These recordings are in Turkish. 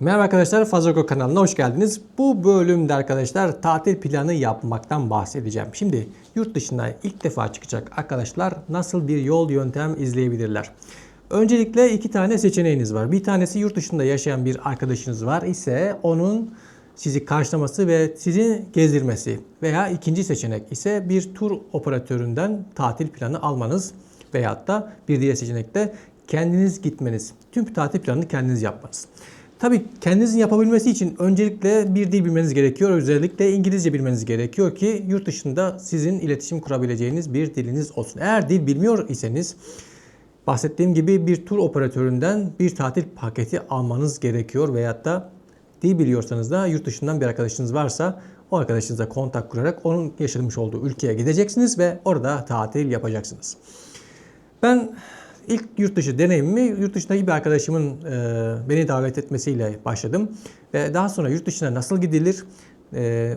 Merhaba arkadaşlar Fazlago kanalına hoş geldiniz. Bu bölümde arkadaşlar tatil planı yapmaktan bahsedeceğim. Şimdi yurt dışına ilk defa çıkacak arkadaşlar nasıl bir yol yöntem izleyebilirler? Öncelikle iki tane seçeneğiniz var. Bir tanesi yurt dışında yaşayan bir arkadaşınız var ise onun sizi karşılaması ve sizi gezdirmesi veya ikinci seçenek ise bir tur operatöründen tatil planı almanız veyahut da bir diğer seçenek de kendiniz gitmeniz. Tüm tatil planını kendiniz yapmanız. Tabii kendinizin yapabilmesi için öncelikle bir dil bilmeniz gerekiyor. Özellikle İngilizce bilmeniz gerekiyor ki yurt dışında sizin iletişim kurabileceğiniz bir diliniz olsun. Eğer dil bilmiyor iseniz bahsettiğim gibi bir tur operatöründen bir tatil paketi almanız gerekiyor veyahut da dil biliyorsanız da yurt dışından bir arkadaşınız varsa o arkadaşınızla kontak kurarak onun yaşamış olduğu ülkeye gideceksiniz ve orada tatil yapacaksınız. Ben ilk yurt dışı deneyimimi yurt dışındaki bir arkadaşımın e, beni davet etmesiyle başladım. Ve daha sonra yurt dışına nasıl gidilir, e,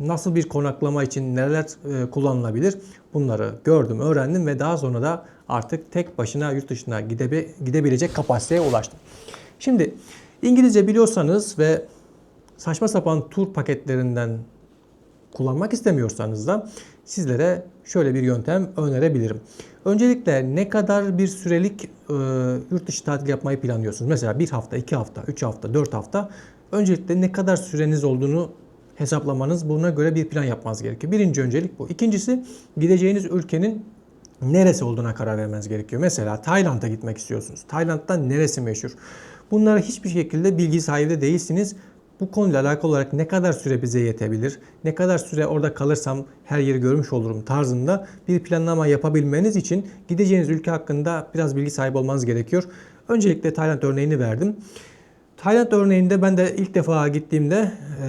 nasıl bir konaklama için neler e, kullanılabilir bunları gördüm, öğrendim ve daha sonra da artık tek başına yurt dışına gidebe, gidebilecek kapasiteye ulaştım. Şimdi İngilizce biliyorsanız ve saçma sapan tur paketlerinden kullanmak istemiyorsanız da sizlere şöyle bir yöntem önerebilirim. Öncelikle ne kadar bir sürelik e, yurt dışı tatil yapmayı planlıyorsunuz? Mesela bir hafta, iki hafta, üç hafta, dört hafta. Öncelikle ne kadar süreniz olduğunu hesaplamanız, buna göre bir plan yapmanız gerekiyor. Birinci öncelik bu. İkincisi gideceğiniz ülkenin neresi olduğuna karar vermeniz gerekiyor. Mesela Tayland'a gitmek istiyorsunuz. Tayland'da neresi meşhur? Bunlara hiçbir şekilde bilgi sahibi de değilsiniz. Bu konuyla alakalı olarak ne kadar süre bize yetebilir, ne kadar süre orada kalırsam her yeri görmüş olurum tarzında bir planlama yapabilmeniz için gideceğiniz ülke hakkında biraz bilgi sahibi olmanız gerekiyor. Öncelikle Tayland örneğini verdim. Tayland örneğinde ben de ilk defa gittiğimde e,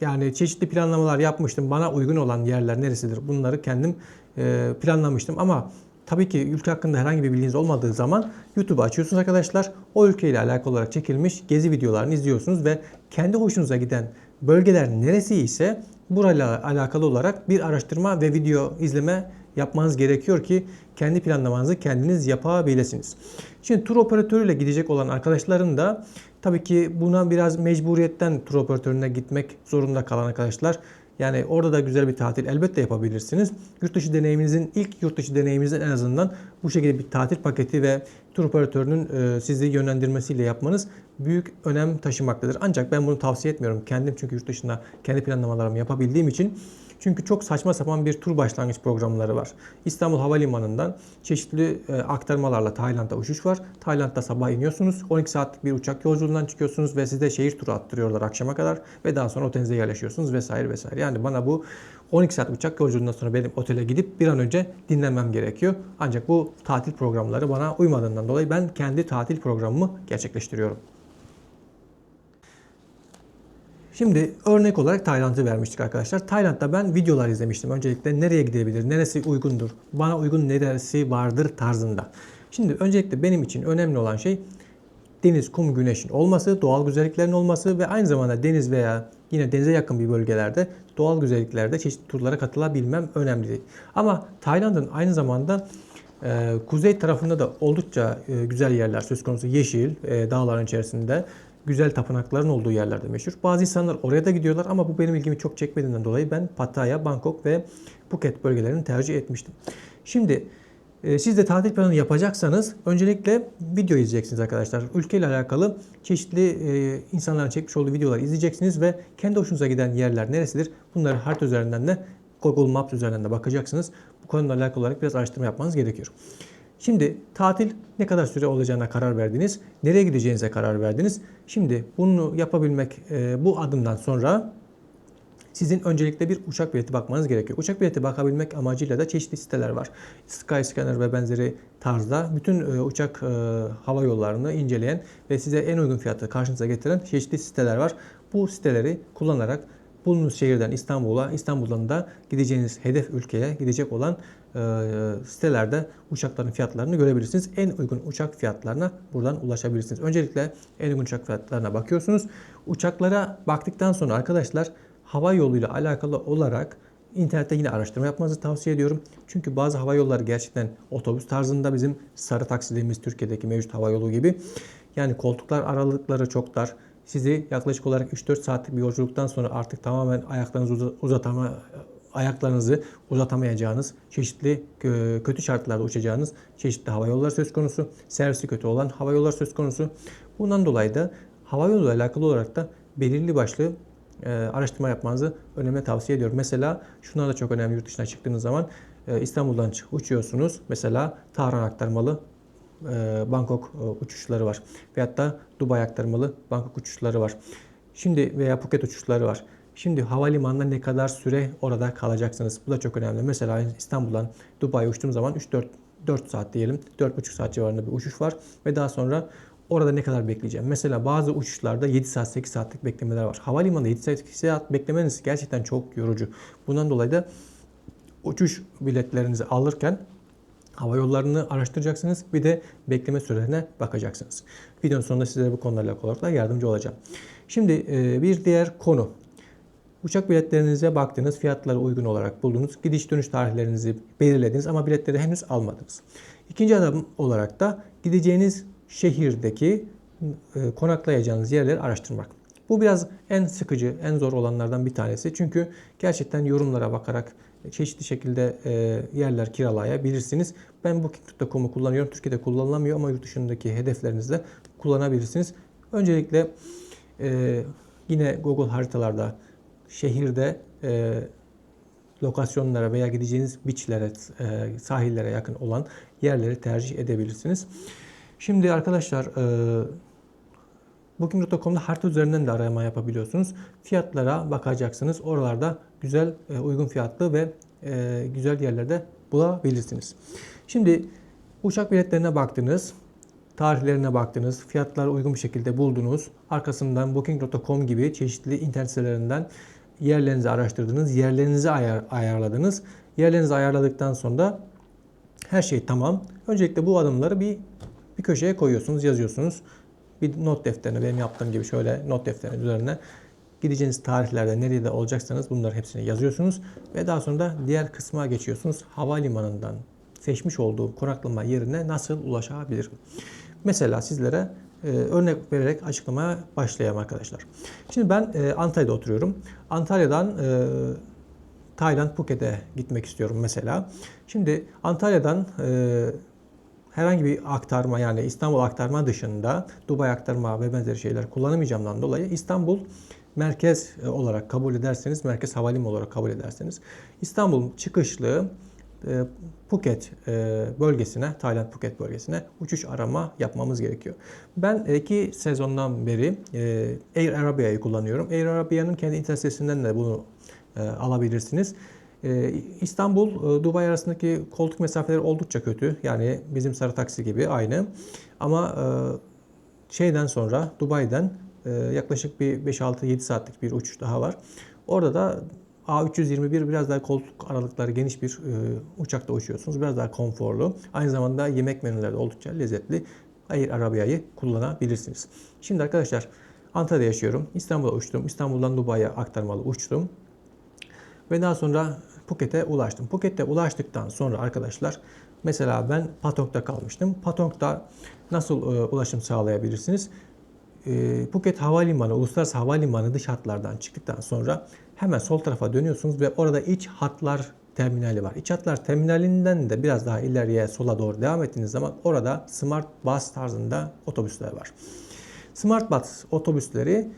yani çeşitli planlamalar yapmıştım. Bana uygun olan yerler neresidir bunları kendim e, planlamıştım ama Tabii ki ülke hakkında herhangi bir bilginiz olmadığı zaman YouTube'u açıyorsunuz arkadaşlar. O ülkeyle alakalı olarak çekilmiş gezi videolarını izliyorsunuz ve kendi hoşunuza giden bölgeler neresi ise burayla alakalı olarak bir araştırma ve video izleme yapmanız gerekiyor ki kendi planlamanızı kendiniz yapabilirsiniz. Şimdi tur operatörüyle gidecek olan arkadaşların da tabii ki buna biraz mecburiyetten tur operatörüne gitmek zorunda kalan arkadaşlar yani orada da güzel bir tatil elbette yapabilirsiniz. Yurt dışı deneyiminizin ilk yurt dışı deneyiminizin en azından bu şekilde bir tatil paketi ve tur operatörünün e, sizi yönlendirmesiyle yapmanız büyük önem taşımaktadır. Ancak ben bunu tavsiye etmiyorum. Kendim çünkü yurt dışında kendi planlamalarımı yapabildiğim için çünkü çok saçma sapan bir tur başlangıç programları var. İstanbul Havalimanı'ndan çeşitli e, aktarmalarla Tayland'a uçuş var. Tayland'da sabah iniyorsunuz. 12 saatlik bir uçak yolculuğundan çıkıyorsunuz ve size şehir turu attırıyorlar akşama kadar ve daha sonra otelinize yerleşiyorsunuz vesaire vesaire. Yani bana bu 12 saat uçak yolculuğundan sonra benim otele gidip bir an önce dinlenmem gerekiyor. Ancak bu tatil programları bana uymadığından dolayı ben kendi tatil programımı gerçekleştiriyorum. Şimdi örnek olarak Tayland'ı vermiştik arkadaşlar. Tayland'da ben videolar izlemiştim. Öncelikle nereye gidebilir, neresi uygundur, bana uygun neresi vardır tarzında. Şimdi öncelikle benim için önemli olan şey deniz, kum, güneşin olması, doğal güzelliklerin olması ve aynı zamanda deniz veya yine denize yakın bir bölgelerde doğal güzelliklerde çeşitli turlara katılabilmem önemli. Ama Tayland'ın aynı zamanda e, kuzey tarafında da oldukça e, güzel yerler söz konusu yeşil e, dağların içerisinde güzel tapınakların olduğu yerlerde meşhur. Bazı insanlar oraya da gidiyorlar ama bu benim ilgimi çok çekmediğinden dolayı ben Pattaya, Bangkok ve Phuket bölgelerini tercih etmiştim. Şimdi e, siz de tatil planı yapacaksanız öncelikle video izleyeceksiniz arkadaşlar. Ülkeyle alakalı çeşitli e, insanların çekmiş olduğu videoları izleyeceksiniz ve kendi hoşunuza giden yerler neresidir? Bunları harita üzerinden de Google Maps üzerinden de bakacaksınız. Bu konuyla alakalı olarak biraz araştırma yapmanız gerekiyor. Şimdi tatil ne kadar süre olacağına karar verdiniz. Nereye gideceğinize karar verdiniz. Şimdi bunu yapabilmek e, bu adımdan sonra sizin öncelikle bir uçak bileti bakmanız gerekiyor. Uçak bileti bakabilmek amacıyla da çeşitli siteler var. Skyscanner ve benzeri tarzda bütün e, uçak e, hava yollarını inceleyen ve size en uygun fiyatı karşınıza getiren çeşitli siteler var. Bu siteleri kullanarak bulunduğunuz şehirden İstanbul'a, İstanbul'dan da gideceğiniz hedef ülkeye gidecek olan sitelerde uçakların fiyatlarını görebilirsiniz. En uygun uçak fiyatlarına buradan ulaşabilirsiniz. Öncelikle en uygun uçak fiyatlarına bakıyorsunuz. Uçaklara baktıktan sonra arkadaşlar hava yoluyla alakalı olarak internette yine araştırma yapmanızı tavsiye ediyorum. Çünkü bazı hava yolları gerçekten otobüs tarzında bizim sarı taksi dediğimiz Türkiye'deki mevcut hava yolu gibi. Yani koltuklar aralıkları çok dar sizi yaklaşık olarak 3-4 saatlik bir yolculuktan sonra artık tamamen ayaklarınızı uza- uzatama ayaklarınızı uzatamayacağınız, çeşitli kötü şartlarda uçacağınız çeşitli hava yolları söz konusu, servisi kötü olan hava yolları söz konusu. Bundan dolayı da hava yolu ile alakalı olarak da belirli başlı e, araştırma yapmanızı önemli tavsiye ediyorum. Mesela şunlar da çok önemli yurt dışına çıktığınız zaman e, İstanbul'dan uçuyorsunuz. Mesela Tahran aktarmalı e, Bangkok uçuşları var. Veyahut da Dubai aktarmalı Bangkok uçuşları var. Şimdi veya Phuket uçuşları var. Şimdi havalimanında ne kadar süre orada kalacaksınız? Bu da çok önemli. Mesela İstanbul'dan Dubai'ye uçtuğum zaman 3-4 4 saat diyelim. 4,5 saat civarında bir uçuş var. Ve daha sonra orada ne kadar bekleyeceğim? Mesela bazı uçuşlarda 7 saat 8 saatlik beklemeler var. Havalimanında 7 saat 8 saat beklemeniz gerçekten çok yorucu. Bundan dolayı da uçuş biletlerinizi alırken hava yollarını araştıracaksınız. Bir de bekleme sürelerine bakacaksınız. Videonun sonunda sizlere bu konularla olarak da yardımcı olacağım. Şimdi bir diğer konu. Uçak biletlerinize baktınız, fiyatları uygun olarak buldunuz. Gidiş dönüş tarihlerinizi belirlediniz ama biletleri henüz almadınız. İkinci adım olarak da gideceğiniz şehirdeki e, konaklayacağınız yerleri araştırmak. Bu biraz en sıkıcı, en zor olanlardan bir tanesi. Çünkü gerçekten yorumlara bakarak çeşitli şekilde e, yerler kiralayabilirsiniz. Ben Booking.com'u kullanıyorum. Türkiye'de kullanılamıyor ama yurt dışındaki hedeflerinizde kullanabilirsiniz. Öncelikle e, yine Google haritalarda şehirde e, lokasyonlara veya gideceğiniz beachlere, e, sahillere yakın olan yerleri tercih edebilirsiniz. Şimdi arkadaşlar e, Booking.com'da harita üzerinden de arama yapabiliyorsunuz. Fiyatlara bakacaksınız. Oralarda güzel, e, uygun fiyatlı ve e, güzel yerlerde bulabilirsiniz. Şimdi uçak biletlerine baktınız, tarihlerine baktınız, fiyatları uygun bir şekilde buldunuz. Arkasından Booking.com gibi çeşitli internet sitelerinden yerlerinizi araştırdınız, yerlerinizi ayar, ayarladınız. Yerlerinizi ayarladıktan sonra her şey tamam. Öncelikle bu adımları bir bir köşeye koyuyorsunuz, yazıyorsunuz. Bir not defterine, benim yaptığım gibi şöyle not defterinin üzerine gideceğiniz tarihlerde nerede olacaksanız bunları hepsini yazıyorsunuz. Ve daha sonra da diğer kısma geçiyorsunuz. Havalimanından seçmiş olduğu konaklama yerine nasıl ulaşabilirim? Mesela sizlere e, örnek vererek açıklamaya başlayalım arkadaşlar. Şimdi ben e, Antalya'da oturuyorum. Antalya'dan e, Tayland Phuket'e gitmek istiyorum mesela. Şimdi Antalya'dan e, herhangi bir aktarma yani İstanbul aktarma dışında Dubai aktarma ve benzeri şeyler kullanamayacağımdan dolayı İstanbul merkez olarak kabul ederseniz, merkez havalimanı olarak kabul ederseniz İstanbul çıkışlı Phuket e, bölgesine, Tayland Phuket bölgesine uçuş arama yapmamız gerekiyor. Ben iki sezondan beri e, Air Arabia'yı kullanıyorum. Air Arabia'nın kendi internet sitesinden de bunu e, alabilirsiniz. E, İstanbul, e, Dubai arasındaki koltuk mesafeleri oldukça kötü. Yani bizim sarı taksi gibi aynı. Ama e, şeyden sonra Dubai'den e, yaklaşık bir 5-6-7 saatlik bir uçuş daha var. Orada da A321 biraz daha koltuk aralıkları geniş bir e, uçakta uçuyorsunuz. Biraz daha konforlu. Aynı zamanda yemek menüleri de oldukça lezzetli. Air Arabia'yı kullanabilirsiniz. Şimdi arkadaşlar Antalya'da yaşıyorum. İstanbul'a uçtum. İstanbul'dan Dubai'ye aktarmalı uçtum. Ve daha sonra Phuket'e ulaştım. Phuket'e ulaştıktan sonra arkadaşlar mesela ben Patong'da kalmıştım. Patong'da nasıl e, ulaşım sağlayabilirsiniz? E, Phuket Havalimanı, Uluslararası Havalimanı dış hatlardan çıktıktan sonra hemen sol tarafa dönüyorsunuz ve orada iç hatlar terminali var. İç hatlar terminalinden de biraz daha ileriye sola doğru devam ettiğiniz zaman orada Smart Bus tarzında otobüsler var. Smart Bus otobüsleri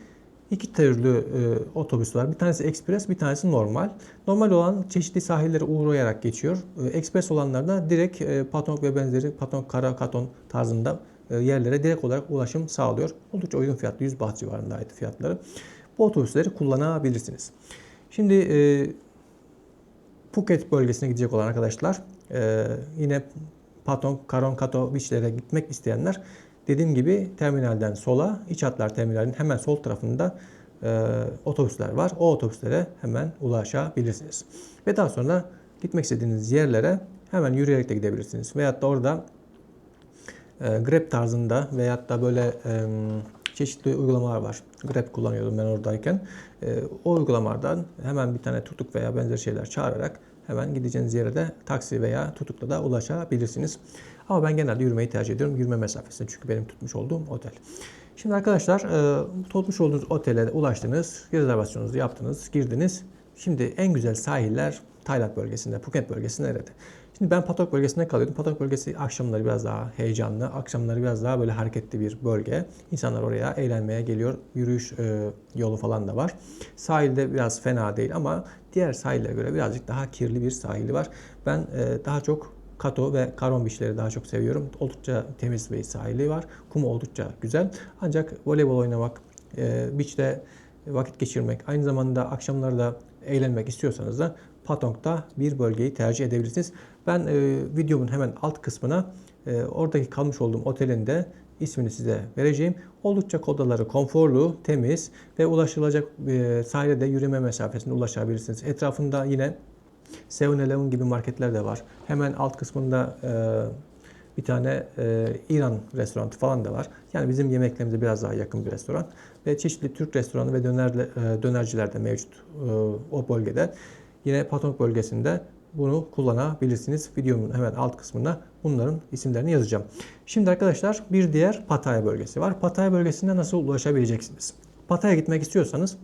iki türlü e, otobüs var. Bir tanesi ekspres, bir tanesi normal. Normal olan çeşitli sahillere uğrayarak geçiyor. E, ekspres olanlarda direkt e, Patong ve benzeri Patong, Kara, Katon tarzında yerlere direkt olarak ulaşım sağlıyor. Oldukça uygun fiyatlı, 100 baht civarındaydı fiyatları. Bu otobüsleri kullanabilirsiniz. Şimdi e, Phuket bölgesine gidecek olan arkadaşlar e, yine Patong, Karon, Kato beachlere gitmek isteyenler dediğim gibi terminalden sola, iç hatlar terminalinin hemen sol tarafında e, otobüsler var. O otobüslere hemen ulaşabilirsiniz. Ve daha sonra gitmek istediğiniz yerlere hemen yürüyerek de gidebilirsiniz. Veyahut da orada e, Grab tarzında veyahut da böyle e, çeşitli uygulamalar var. Grab kullanıyordum ben oradayken. E, o uygulamalardan hemen bir tane tutuk veya benzer şeyler çağırarak hemen gideceğiniz yere de taksi veya tutukla da ulaşabilirsiniz. Ama ben genelde yürümeyi tercih ediyorum. Yürüme mesafesinde çünkü benim tutmuş olduğum otel. Şimdi arkadaşlar tutmuş olduğunuz otele ulaştınız, rezervasyonunuzu yaptınız, girdiniz. Şimdi en güzel sahiller Tayland bölgesinde, Phuket bölgesinde nerede? Şimdi ben Patok bölgesinde kalıyordum. Patok bölgesi akşamları biraz daha heyecanlı, akşamları biraz daha böyle hareketli bir bölge. İnsanlar oraya eğlenmeye geliyor. Yürüyüş e, yolu falan da var. Sahilde biraz fena değil ama diğer sahillere göre birazcık daha kirli bir sahili var. Ben e, daha çok Kato ve Karon Beach'leri daha çok seviyorum. Oldukça temiz bir sahili var. Kumu oldukça güzel. Ancak voleybol oynamak, e, beach'te vakit geçirmek, aynı zamanda akşamları da eğlenmek istiyorsanız da Patong'da bir bölgeyi tercih edebilirsiniz. Ben e, videomun hemen alt kısmına e, oradaki kalmış olduğum otelin de ismini size vereceğim. Oldukça odaları konforlu, temiz ve ulaşılacak e, sahile de yürüme mesafesinde ulaşabilirsiniz. Etrafında yine 7-Eleven gibi marketler de var. Hemen alt kısmında e, bir tane e, İran restoranı falan da var. Yani bizim yemeklerimize biraz daha yakın bir restoran. Ve çeşitli Türk restoranı ve döner, e, dönerciler de mevcut e, o bölgede. Yine Patong bölgesinde bunu kullanabilirsiniz. Videomun hemen alt kısmına bunların isimlerini yazacağım. Şimdi arkadaşlar bir diğer Pattaya bölgesi var. Pattaya bölgesine nasıl ulaşabileceksiniz? Pattaya gitmek istiyorsanız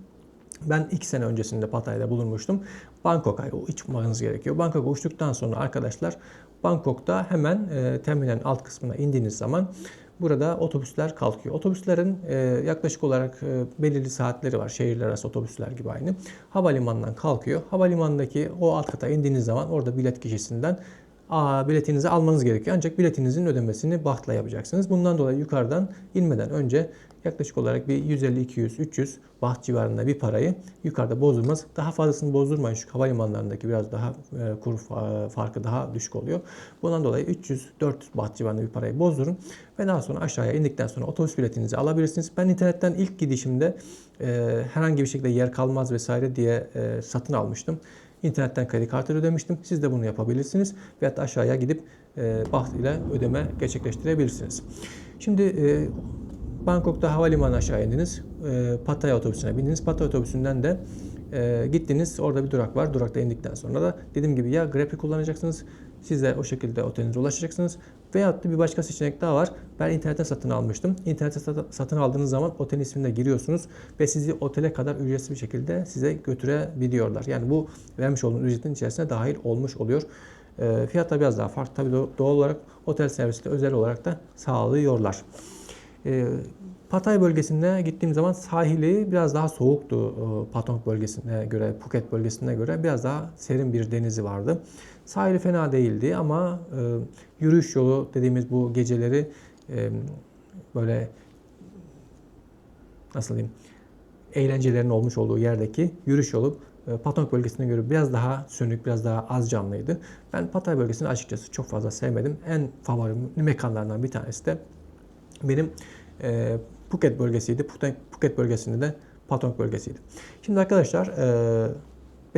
ben iki sene öncesinde Pattaya'da bulunmuştum. Bangkok'a uçmanız gerekiyor. Bangkok'a uçtuktan sonra arkadaşlar Bangkok'ta hemen e, terminalin alt kısmına indiğiniz zaman burada otobüsler kalkıyor. Otobüslerin e, yaklaşık olarak e, belirli saatleri var. Şehirler arası otobüsler gibi aynı. Havalimanından kalkıyor. Havalimanındaki o alt kata indiğiniz zaman orada bilet kişisinden Aa, biletinizi almanız gerekiyor. Ancak biletinizin ödemesini bahtla yapacaksınız. Bundan dolayı yukarıdan inmeden önce yaklaşık olarak bir 150, 200, 300 baht civarında bir parayı yukarıda bozdurmaz. Daha fazlasını bozdurmayın çünkü havalimanlarındaki biraz daha e, kur farkı daha düşük oluyor. Bundan dolayı 300, 400 baht civarında bir parayı bozdurun ve daha sonra aşağıya indikten sonra otobüs biletinizi alabilirsiniz. Ben internetten ilk gidişimde e, herhangi bir şekilde yer kalmaz vesaire diye e, satın almıştım. İnternetten kredi kartıyla ödemiştim. Siz de bunu yapabilirsiniz. Veyahut da aşağıya gidip e, baht ile ödeme gerçekleştirebilirsiniz. Şimdi e, Bangkok'ta havalimanı aşağı indiniz. E, Pattaya otobüsüne bindiniz. Pattaya otobüsünden de e, gittiniz. Orada bir durak var. Durakta indikten sonra da dediğim gibi ya Grab'i kullanacaksınız. Siz de o şekilde otelinize ulaşacaksınız. Veyahut da bir başka seçenek daha var. Ben internetten satın almıştım. İnternette satın aldığınız zaman otelin ismine giriyorsunuz ve sizi otele kadar ücretsiz bir şekilde size götürebiliyorlar. Yani bu vermiş olduğunuz ücretin içerisine dahil olmuş oluyor. E, fiyat da biraz daha farklı. Tabii doğal olarak otel servisi de özel olarak da sağlıyorlar. E, Patay bölgesinde gittiğim zaman sahili biraz daha soğuktu e, Patong bölgesine göre, Phuket bölgesine göre biraz daha serin bir denizi vardı. Sahili fena değildi ama e, yürüyüş yolu dediğimiz bu geceleri e, böyle nasıl diyeyim eğlencelerin olmuş olduğu yerdeki yürüyüş yolu e, Patong bölgesine göre biraz daha sönük, biraz daha az canlıydı. Ben Patay bölgesini açıkçası çok fazla sevmedim. En favorim mekanlardan bir tanesi de benim e, Phuket bölgesiydi. Phuket bölgesinde de Patong bölgesiydi. Şimdi arkadaşlar e,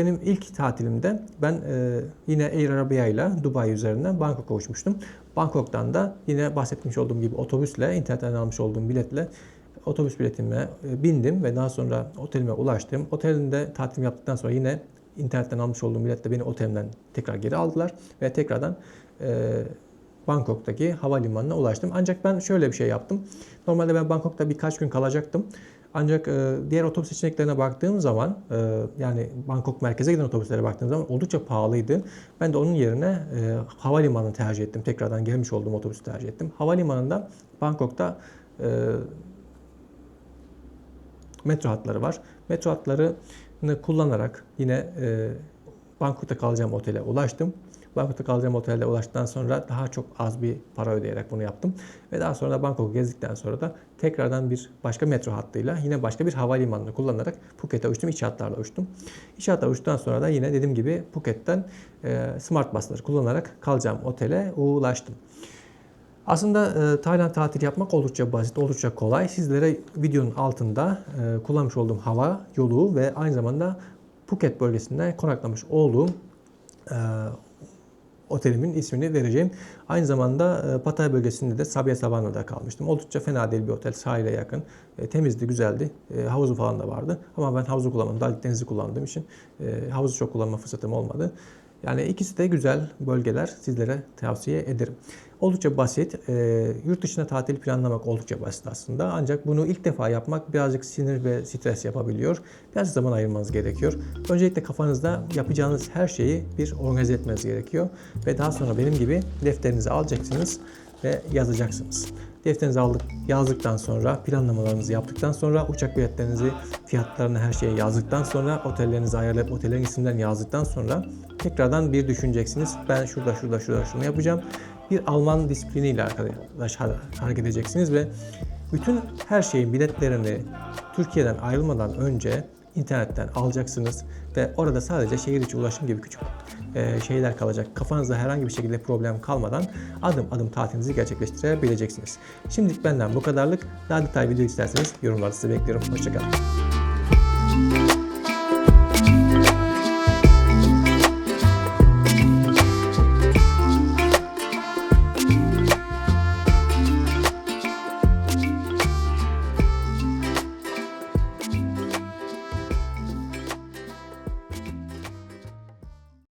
benim ilk tatilimde ben e, yine Air Arabia ile Dubai üzerinden Bangkok'a uçmuştum. Bangkok'tan da yine bahsetmiş olduğum gibi otobüsle, internetten almış olduğum biletle otobüs biletime e, bindim ve daha sonra otelime ulaştım. Otelinde tatil yaptıktan sonra yine internetten almış olduğum biletle beni otelimden tekrar geri aldılar ve tekrardan e, Bangkok'taki havalimanına ulaştım. Ancak ben şöyle bir şey yaptım. Normalde ben Bangkok'ta birkaç gün kalacaktım. Ancak e, diğer otobüs seçeneklerine baktığım zaman e, yani Bangkok merkeze giden otobüslere baktığım zaman oldukça pahalıydı. Ben de onun yerine e, havalimanını tercih ettim. Tekrardan gelmiş olduğum otobüsü tercih ettim. Havalimanında Bangkok'ta e, metro hatları var. Metro hatlarını kullanarak yine e, Bangkok'ta kalacağım otele ulaştım. Bangkok'ta kalacağım otelde ulaştıktan sonra daha çok az bir para ödeyerek bunu yaptım. Ve daha sonra da Bangkok'u gezdikten sonra da tekrardan bir başka metro hattıyla yine başka bir havalimanını kullanarak Phuket'e uçtum. İç hatlarla uçtum. İç hatlarla uçtuktan sonra da yine dediğim gibi Phuket'ten e, smart busları kullanarak kalacağım otele ulaştım. Aslında e, Tayland tatil yapmak oldukça basit, oldukça kolay. Sizlere videonun altında e, kullanmış olduğum hava yolu ve aynı zamanda Phuket bölgesinde konaklamış olduğum e, otelimin ismini vereceğim. Aynı zamanda e, Patay bölgesinde de Sabya Savana'da kalmıştım. Oldukça fena değil bir otel. Sahile yakın. E, temizdi, güzeldi. E, havuzu falan da vardı. Ama ben havuzu kullanmadım. Daha denizi kullandığım için havuzu çok kullanma fırsatım olmadı. Yani ikisi de güzel bölgeler sizlere tavsiye ederim. Oldukça basit. E, yurt dışına tatil planlamak oldukça basit aslında. Ancak bunu ilk defa yapmak birazcık sinir ve stres yapabiliyor. Biraz zaman ayırmanız gerekiyor. Öncelikle kafanızda yapacağınız her şeyi bir organize etmeniz gerekiyor. Ve daha sonra benim gibi defterinizi alacaksınız ve yazacaksınız. Defterinizi aldık, yazdıktan sonra, planlamalarınızı yaptıktan sonra, uçak biletlerinizi, fiyatlarını her şeye yazdıktan sonra, otellerinizi ayarlayıp otellerin isimlerini yazdıktan sonra tekrardan bir düşüneceksiniz. Ben şurada, şurada, şurada şunu yapacağım. Bir Alman disipliniyle arkadaş hareket edeceksiniz ve bütün her şeyin biletlerini Türkiye'den ayrılmadan önce internetten alacaksınız ve orada sadece şehir içi ulaşım gibi küçük e, şeyler kalacak. Kafanızda herhangi bir şekilde problem kalmadan adım adım tatilinizi gerçekleştirebileceksiniz. Şimdilik benden bu kadarlık. Daha detaylı video isterseniz yorumlarda sizi bekliyorum. Hoşçakalın.